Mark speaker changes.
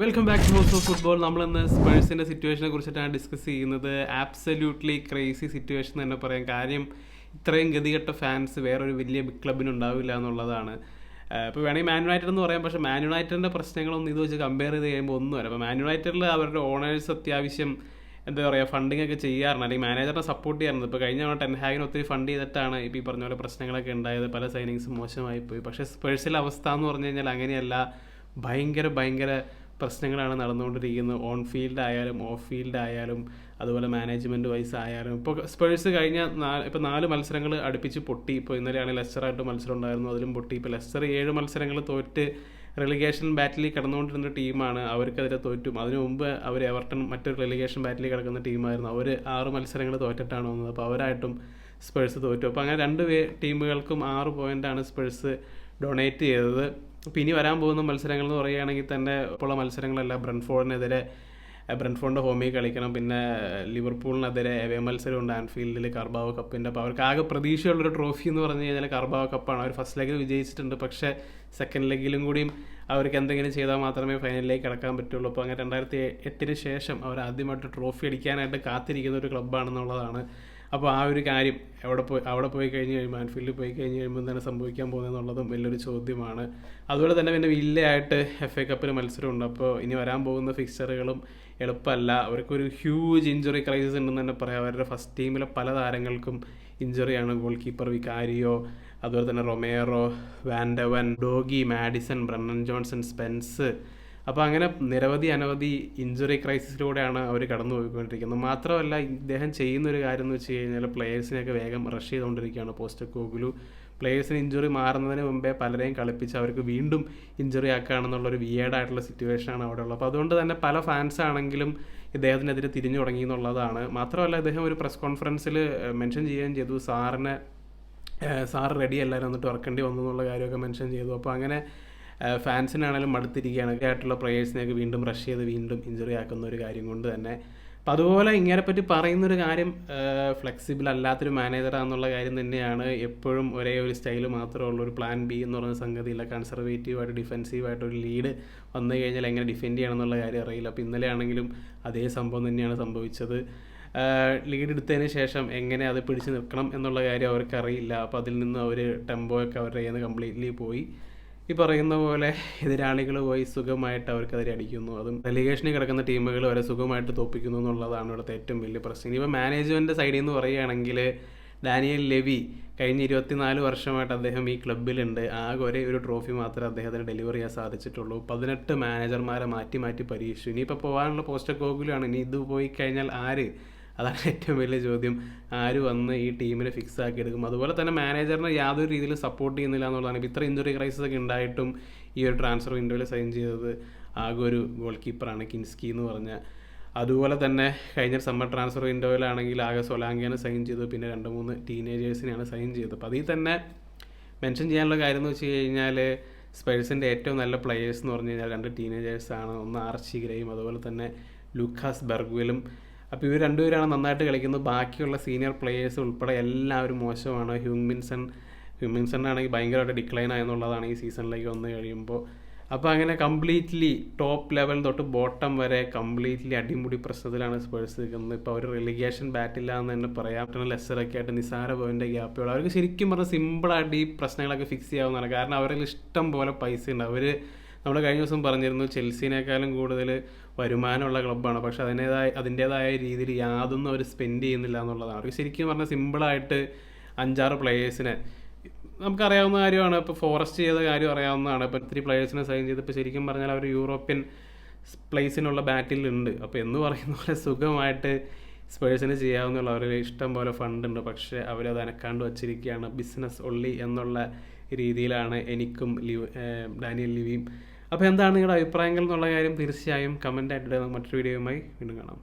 Speaker 1: Welcome back to house of football നമ്മളിന്ന് സ്പേഴ്സിന്റെ സിറ്റുവേഷനെ കുറിച്ചിട്ടാണ് ഡിസ്കസ് ചെയ്യുന്നത്. ആബ്സല്യൂട്ട്ലി ക്രേസി സിറ്റുവേഷൻ തന്നെ പറയാം. കാര്യം ഇത്രയും ഗതികെട്ട ഫാൻസ് വേറൊരു വലിയ ബിഗ് ക്ലബിന് ഉണ്ടാവില്ല എന്നുള്ളതാണ്. ഇപ്പോൾ വേണമെങ്കിൽ മാൻ യുണൈറ്റഡ് എന്ന് പറയാം. പക്ഷേ മാൻ യുണൈറ്റഡിന്റെ പ്രശ്നങ്ങളൊന്നും ഇത് വെച്ച് കമ്പയർ ചെയ്ത് കഴിയുമ്പോൾ ഒന്നുമല്ല അപ്പോൾ മാൻ യുണൈറ്റഡിൽ അവരുടെ ഓണേഴ്സ് അത്യാവശ്യം എന്താ പറയുക ഫണ്ടിങ് ഒക്കെ ചെയ്യാറുണ്ട്. അല്ലെങ്കിൽ മാനേജറിനെ സപ്പോർട്ട് ചെയ്യാറുണ്ട്. ഇപ്പോൾ കഴിഞ്ഞ തവണ ടെൻഹാഗിന് ഒത്തിരി ഫണ്ട് ചെയ്തിട്ടാണ് ഇപ്പോൾ ഈ പറഞ്ഞ പോലെ പ്രശ്നങ്ങളൊക്കെ ഉണ്ടായത്. പല സൈനിങ്സും മോശമായി പോയി പക്ഷേ സ്പേഴ്സിലെ അവസ്ഥ എന്ന് പറഞ്ഞു കഴിഞ്ഞാൽ അങ്ങനെയല്ല. ഭയങ്കര ഭയങ്കര പ്രശ്നങ്ങളാണ് നടന്നുകൊണ്ടിരിക്കുന്നത്. ഓൺ ഫീൽഡ് ആയാലും ഓഫ് ഫീൽഡ് ആയാലും അതുപോലെ മാനേജ്മെന്റ് വൈസ് ആയാലും. ഇപ്പോൾ സ്പേഴ്സ് കഴിഞ്ഞ നാല് ഇപ്പോൾ നാല് മത്സരങ്ങൾ അടുപ്പിച്ച് പൊട്ടി. ഇപ്പോൾ ഇന്നലെയാണ് ലെസ്റ്ററായിട്ട് മത്സരം ഉണ്ടായിരുന്നു അതിലും പൊട്ടി. ഇപ്പോൾ ലെസ്റ്റർ ഏഴ് മത്സരങ്ങൾ തോറ്റ് റെലിഗേഷൻ ബാറ്റിൽ കിടന്നുകൊണ്ടിരുന്ന ടീമാണ്. അവർക്കെതിരെ തോറ്റും. അതിനു മുമ്പ് അവർ എവർട്ടൺ മറ്റൊരു റെലിഗേഷൻ ബാറ്റിൽ കിടക്കുന്ന ടീമായിരുന്നു. അവർ ആറ് മത്സരങ്ങൾ തോറ്റിട്ടാണ് വന്നത്. അപ്പോൾ അവരായിട്ടും സ്പേഴ്സ് തോറ്റു. അപ്പോൾ അങ്ങനെ രണ്ട് ടീമുകൾക്കും ആറ് പോയിന്റാണ് സ്പേഴ്സ് ഡൊണേറ്റ് ചെയ്തത്. അപ്പോൾ ഇനി വരാൻ പോകുന്ന മത്സരങ്ങൾ എന്ന് പറയുകയാണെങ്കിൽ തന്നെ ഇപ്പോൾ മത്സരങ്ങളെല്ലാം. ബ്രൺഫോർഡിനെതിരെ ബ്രൺഫോണിന്റെ ഹോമിൽ കളിക്കണം. പിന്നെ ലിവർപൂളിനെതിരെ എവേ മത്സരമുണ്ട്. ആൻഫീൽഡിൽ കർബാവ് കപ്പിന്റെ അപ്പോൾ അവർക്ക് ആകെ പ്രതീക്ഷയുള്ളൊരു ട്രോഫി എന്ന് പറഞ്ഞു കഴിഞ്ഞാൽ കർബാവ് കപ്പാണ്. അവർ ഫസ്റ്റ് ലെഗിൽ വിജയിച്ചിട്ടുണ്ട്. പക്ഷേ സെക്കൻഡ് ലെഗിലും കൂടിയും അവർക്ക് എന്തെങ്കിലും ചെയ്താൽ മാത്രമേ ഫൈനലിലേക്ക് കടക്കാൻ പറ്റുള്ളൂ. അപ്പോൾ അങ്ങനെ രണ്ടായിരത്തി എട്ടിന് ശേഷം അവർ ആദ്യമായിട്ട് ട്രോഫി അടിക്കാനായിട്ട് കാത്തിരിക്കുന്ന ഒരു ക്ലബ്ബാണെന്നുള്ളതാണ് അപ്പോൾ ആ ഒരു കാര്യം എവിടെ പോയി അവിടെ പോയി കഴിഞ്ഞ് കഴിയുമ്പോൾ ആൻഫീൽഡിൽ പോയി കഴിഞ്ഞ് കഴിയുമ്പോൾ തന്നെ സംഭവിക്കാൻ പോകുന്നതെന്നുള്ളതും വലിയൊരു ചോദ്യമാണ്. അതുപോലെ തന്നെ പിന്നെ വില്ലയായിട്ട് എഫ് എ കപ്പിന് മത്സരമുണ്ട് അപ്പോൾ ഇനി വരാൻ പോകുന്ന ഫിക്സറുകളും എളുപ്പമല്ല. അവർക്കൊരു ഹ്യൂജ് ഇഞ്ചുറി ക്രൈസിസ് ഉണ്ടെന്ന് തന്നെ പറയാം. അവരുടെ ഫസ്റ്റ് ടീമിലെ പല താരങ്ങൾക്കും ഇഞ്ചുറിയാണ് ഗോൾ കീപ്പർ വികാരിയോ അതുപോലെ തന്നെ Romero Van de Ven Udogie Maddison Brennan Johnson Spence അപ്പോൾ അങ്ങനെ നിരവധി അനവധി ഇഞ്ചുറി ക്രൈസിസിലൂടെയാണ് അവർ കടന്നു പോയിക്കൊണ്ടിരിക്കുന്നത് മാത്രമല്ല ഇദ്ദേഹം ചെയ്യുന്ന ഒരു കാര്യം എന്ന് വെച്ച് കഴിഞ്ഞാൽ പ്ലേയേഴ്സിനെയൊക്കെ വേഗം റഷ് ചെയ്തുകൊണ്ടിരിക്കുകയാണ്. പോസ്റ്റ് കോഗുലു പ്ലേയേഴ്സിന് ഇഞ്ചുറി മാറുന്നതിന് മുമ്പേ പലരെയും കളിപ്പിച്ച് അവർക്ക് വീണ്ടും ഇഞ്ചുറി ആക്കുകയാണെന്നുള്ളൊരു വിയേഡായിട്ടുള്ള സിറ്റുവേഷനാണ് അവിടെ ഉള്ളത് അപ്പോൾ അതുകൊണ്ട് തന്നെ പല ഫാൻസ് ആണെങ്കിലും ഇദ്ദേഹത്തിനെതിരെ തിരിഞ്ഞു തുടങ്ങി എന്നുള്ളതാണ്. മാത്രമല്ല ഇദ്ദേഹം ഒരു പ്രസ് കോൺഫറൻസിൽ മെൻഷൻ ചെയ്യുകയും ചെയ്തു. സാറിനെ സാർ റെഡി അല്ലായിരുന്നു എന്നിട്ട് ഇറക്കേണ്ടി വന്നു എന്നുള്ള കാര്യമൊക്കെ മെൻഷൻ ചെയ്തു. അപ്പോൾ അങ്ങനെ ഫാൻസിനാണെങ്കിലും മടുത്തിരിക്കുകയാണ്. ആയിട്ടുള്ള പ്ലേയേഴ്സിനെയൊക്കെ വീണ്ടും റഷ് ചെയ്ത് വീണ്ടും ഇഞ്ചുറി ആക്കുന്ന ഒരു കാര്യം കൊണ്ട് തന്നെ. അപ്പം അതുപോലെ ഇങ്ങനെ പറ്റി പറയുന്നൊരു കാര്യം ഫ്ലെക്സിബിൾ അല്ലാത്തൊരു മാനേജറാന്നുള്ള കാര്യം തന്നെയാണ്. എപ്പോഴും ഒരേ ഒരു സ്റ്റൈൽ മാത്രമുള്ള ഒരു പ്ലാൻ ബി എന്ന് പറയുന്ന സംഗതിയില്ല. കൺസർവേറ്റീവായിട്ട് ഡിഫെൻസീവായിട്ട് ഒരു ലീഡ് വന്നു കഴിഞ്ഞാൽ എങ്ങനെ ഡിഫെൻഡ് ചെയ്യണം എന്നുള്ള കാര്യം അറിയില്ല. അപ്പോൾ ഇന്നലെ ആണെങ്കിലും അതേ സംഭവം തന്നെയാണ് സംഭവിച്ചത്. ലീഡ് എടുത്തതിന് ശേഷം എങ്ങനെ അത് പിടിച്ചു നിൽക്കണം എന്നുള്ള കാര്യം അവർക്കറിയില്ല. അപ്പോൾ അതിൽ നിന്ന് അവർ ടെമ്പോയൊക്കെ അവരുടെ കയ്യിൽ നിന്ന് കംപ്ലീറ്റ്ലി പോയി. ഈ പറയുന്ന പോലെ എതിരാളികൾ പോയി സുഖമായിട്ട് അവർക്കെതിരെ അടിക്കുന്നു. അതും റെലിഗേഷനിൽ കിടക്കുന്ന ടീമുകൾ വരെ സുഖമായിട്ട് തോപ്പിക്കുന്നു എന്നുള്ളതാണ് ഇവിടുത്തെ ഏറ്റവും വലിയ പ്രശ്നം. ഇപ്പോൾ മാനേജ്മെന്റ് സൈഡിൽ നിന്ന് പറയുകയാണെങ്കിൽ ഡാനിയൽ ലെവി കഴിഞ്ഞ ഇരുപത്തിനാല് വർഷമായിട്ട് അദ്ദേഹം ഈ ക്ലബിലുണ്ട് ആകെ ഒരേ ഒരു ട്രോഫി മാത്രമേ അദ്ദേഹത്തിന് ഡെലിവർ ചെയ്യാൻ സാധിച്ചിട്ടുള്ളൂ. പതിനെട്ട് മാനേജർമാരെ മാറ്റി മാറ്റി പരീക്ഷിച്ചു. ഇനിയിപ്പോൾ പോകാനുള്ള പോസ്റ്റർ ഗോകുലാണ് ഇനി ഇത് പോയി കഴിഞ്ഞാൽ ആര് അതാണ് ഏറ്റവും വലിയ ചോദ്യം. ആര് വന്ന് ഈ ടീമിനെ ഫിക്സ് ആക്കി എടുക്കും? അതുപോലെ തന്നെ മാനേജറിനെ യാതൊരു രീതിയിൽ സപ്പോർട്ട് ചെയ്യുന്നില്ല എന്നുള്ളതാണ്. ഇപ്പോൾ ഇത്ര ഇഞ്ചുറി ക്രൈസിസ് ഒക്കെ ഉണ്ടായിട്ടും ഈ ഒരു ട്രാൻസ്ഫർ വിൻഡോയിൽ സൈൻ ചെയ്തത് ആകെ ഒരു ഗോൾ കീപ്പറാണ് കിൻസ്കി എന്ന് പറഞ്ഞ. അതുപോലെ തന്നെ കഴിഞ്ഞ സമ്മർ ട്രാൻസ്ഫർ വിൻഡോയിലാണെങ്കിൽ ആകെ സൊലാങ്കിയാണ് സൈൻ ചെയ്തത് പിന്നെ രണ്ട് മൂന്ന് ടീനേജേഴ്സിനെയാണ് സൈൻ ചെയ്തത്. അപ്പോൾ അതിൽ തന്നെ മെൻഷൻ ചെയ്യാനുള്ള കാര്യം എന്ന് വെച്ച് കഴിഞ്ഞാൽ സ്പെഴ്സിന്റെ ഏറ്റവും നല്ല പ്ലെയേഴ്സ് എന്ന് പറഞ്ഞു കഴിഞ്ഞാൽ രണ്ട് ടീനേജേഴ്സാണ് ഒന്ന് ഗ്രേയും അതുപോലെ തന്നെ ലൂക്കാസ് ബെർഗ്വിലും അപ്പോൾ ഇവർ രണ്ടുപേരാണ് നന്നായിട്ട് കളിക്കുന്നത്. ബാക്കിയുള്ള സീനിയർ പ്ലേയേഴ്സ് ഉൾപ്പെടെ എല്ലാവരും മോശമാണ്. ഹ്യൂമിൻസൺ ഹ്യൂമിൻസൺ ആണെങ്കിൽ ഭയങ്കരമായിട്ട് ഡിക്ലൈൻ ആയെന്നുള്ളതാണ് ഈ സീസണിലേക്ക് വന്ന് കഴിയുമ്പോൾ. അപ്പോൾ അങ്ങനെ കംപ്ലീറ്റ്ലി ടോപ്പ് ലെവൽ തൊട്ട് ബോട്ടം വരെ കംപ്ലീറ്റ്ലി അടിമുടി പ്രശ്നത്തിലാണ് സ്പേഴ്സ് നിൽക്കുന്നത്. ഇപ്പോൾ അവർ റിലിഗേഷൻ ബാറ്റില്ല എന്ന് തന്നെ പറയാം. ലെസ്സറൊക്കെ ആയിട്ട് നിസാര പോയിന്റെ ഗ്യാപ്പുകൾ അവർക്ക് ശരിക്കും പറഞ്ഞാൽ സിമ്പിളായിട്ട് ഈ പ്രശ്നങ്ങളൊക്കെ ഫിക്സ് ചെയ്യാവുന്നതാണ്. കാരണം അവരിൽ ഇഷ്ടം പോലെ പൈസ ഉണ്ട്. അവർ നമ്മൾ കഴിഞ്ഞ ദിവസം പറഞ്ഞിരുന്നു ചെൽസിനേക്കാളും കൂടുതൽ വരുമാനമുള്ള ക്ലബ്ബാണ്. പക്ഷെ അതിന്റേതായ അതിന്റേതായ രീതിയിൽ യാതൊന്നും അവർ സ്പെൻഡ് ചെയ്യുന്നില്ല എന്നുള്ളതാണ്. അവർക്ക് ശരിക്കും പറഞ്ഞാൽ സിമ്പിളായിട്ട് അഞ്ചാറ് പ്ലേയേഴ്സിനെ നമുക്കറിയാവുന്ന കാര്യമാണ്. ഇപ്പോൾ ഫോറസ്റ്റ് ചെയ്ത കാര്യം അറിയാവുന്നതാണ്. ഇപ്പോൾ ഇത്തിരി പ്ലേയേഴ്സിനെ സൈൻ ചെയ്തപ്പോൾ ശരിക്കും പറഞ്ഞാൽ അവർ യൂറോപ്യൻ പ്ലേസിനുള്ള ബാറ്റിൽ ഉണ്ട് അപ്പോൾ എന്ന് പറയുന്ന പോലെ സുഖമായിട്ട് സ്പേഴ്സിന് ചെയ്യാവുന്നുള്ള അവരുടെ ഇഷ്ടം പോലെ ഫണ്ട് ഉണ്ട് പക്ഷേ അവരത് അനക്കാണ്ട് വച്ചിരിക്കുകയാണ്. ബിസിനസ് ഒള്ളി എന്നുള്ള രീതിയിലാണ് എനിക്കും ലിവ് ഡാനിയൽ ലിവിയും അപ്പോൾ എന്താണ് നിങ്ങളുടെ അഭിപ്രായങ്ങൾ എന്നുള്ള കാര്യം തീർച്ചയായും കമന്റ് ആയിട്ട് മറ്റൊരു വീഡിയോയുമായി വീണ്ടും കാണാം.